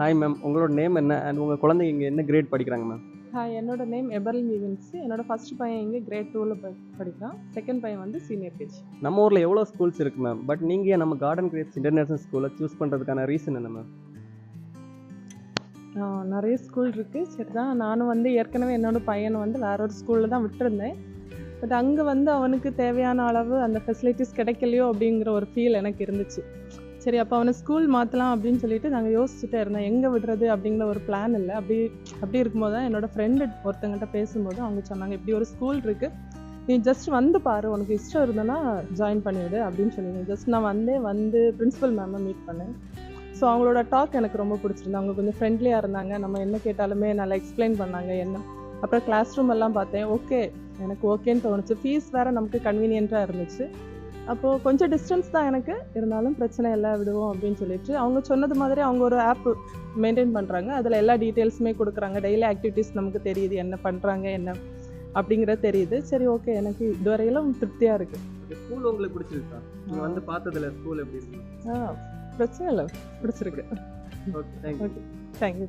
Hi ma'am உங்களோட name என்ன? And உங்கள் குழந்தைங்க இங்கே என்ன கிரேட் படிக்கிறாங்க மேம் ஹாய் என்னோட நேம் எபர்ல் மீவின்ஸ் என்னோட ஃபர்ஸ்ட் பையன் இங்கே கிரேட் டூவில் படிக்கிறான். செகண்ட் பையன் வந்து சீனியர் கேஜி நம்ம ஊரில் எவ்வளோ ஸ்கூல்ஸ் இருக்குது மேம் பட் நீங்கள் நம்ம கார்டன் கிரேட்ஸ் இன்டர்நேஷனல் ஸ்கூலை சூஸ் பண்ணுறதுக்கான ரீசன் என்ன மேம் நிறைய ஸ்கூல் இருக்குது சரி தான் நானும் வந்து ஏற்கனவே என்னோட பையனை வந்து வேற ஒரு ஸ்கூலில் தான் விட்டுருந்தேன். பட் அங்கே வந்து அவனுக்கு தேவையான அளவு அந்த ஃபெசிலிட்டிஸ் கிடைக்கலையோ அப்படிங்கிற ஒரு ஃபீல் எனக்கு இருந்துச்சு. சரி அப்போ அவனை ஸ்கூல் மாற்றலாம் அப்படின்னு சொல்லிட்டு நாங்கள் யோசிச்சுட்டே இருந்தோம். எங்கே விடுறது அப்படிங்கிற ஒரு பிளான் இல்லை. அப்படி அப்படி இருக்கும்போது தான் என்னோடய ஃப்ரெண்டு ஒருத்தங்கிட்ட பேசும்போது அவங்க சொன்னாங்க இப்படி ஒரு ஸ்கூல் இருக்குது நீ ஜஸ்ட் வந்து பாரு. உனக்கு இஷ்டம் இருந்தனா ஜாயின் பண்ணிவிடு அப்படின்னு சொல்லியிருந்தேன். ஜஸ்ட் நான் வந்தே வந்து பிரின்ஸிபல் மேமை மீட் பண்ணேன். ஸோ அவங்களோட டாக் எனக்கு ரொம்ப பிடிச்சிருந்து அவங்க கொஞ்சம் ஃப்ரெண்ட்லியாக இருந்தாங்க. நம்ம என்ன கேட்டாலுமே நல்லா எக்ஸ்பிளைன் பண்ணாங்க என்ன. அப்புறம் கிளாஸ் ரூம் எல்லாம் பார்த்தேன். ஓகே எனக்கு ஓகேன்னு தோணுச்சு. ஃபீஸ் வேறு நமக்கு கன்வீனியண்ட்டாக இருந்துச்சு. அப்போது கொஞ்சம் டிஸ்டன்ஸ் தான் எனக்கு. இருந்தாலும் பிரச்சனை இல்லை விடுவோம் அப்படின்னு சொல்லிட்டு. அவங்க சொன்னது மாதிரி அவங்க ஒரு ஆப் மெயின்டைன் பண்ணுறாங்க அதில் எல்லா டீட்டெயில்ஸுமே கொடுக்குறாங்க. டெய்லி ஆக்டிவிட்டீஸ் நமக்கு தெரியுது. என்ன பண்ணுறாங்க என்ன அப்படிங்கிறது தெரியுது. சரி ஓகே எனக்கு இதுவரையிலும் திருப்தியாக இருக்குது ஸ்கூல் உங்களுக்கு பிடிச்சிருக்கா? நீங்கள் வந்து பார்த்ததுல ஸ்கூல் எப்படி இருக்கு ஆ பிரச்சனை இல்லை. பிடிச்சிருக்கு. Okay thank you okay thank you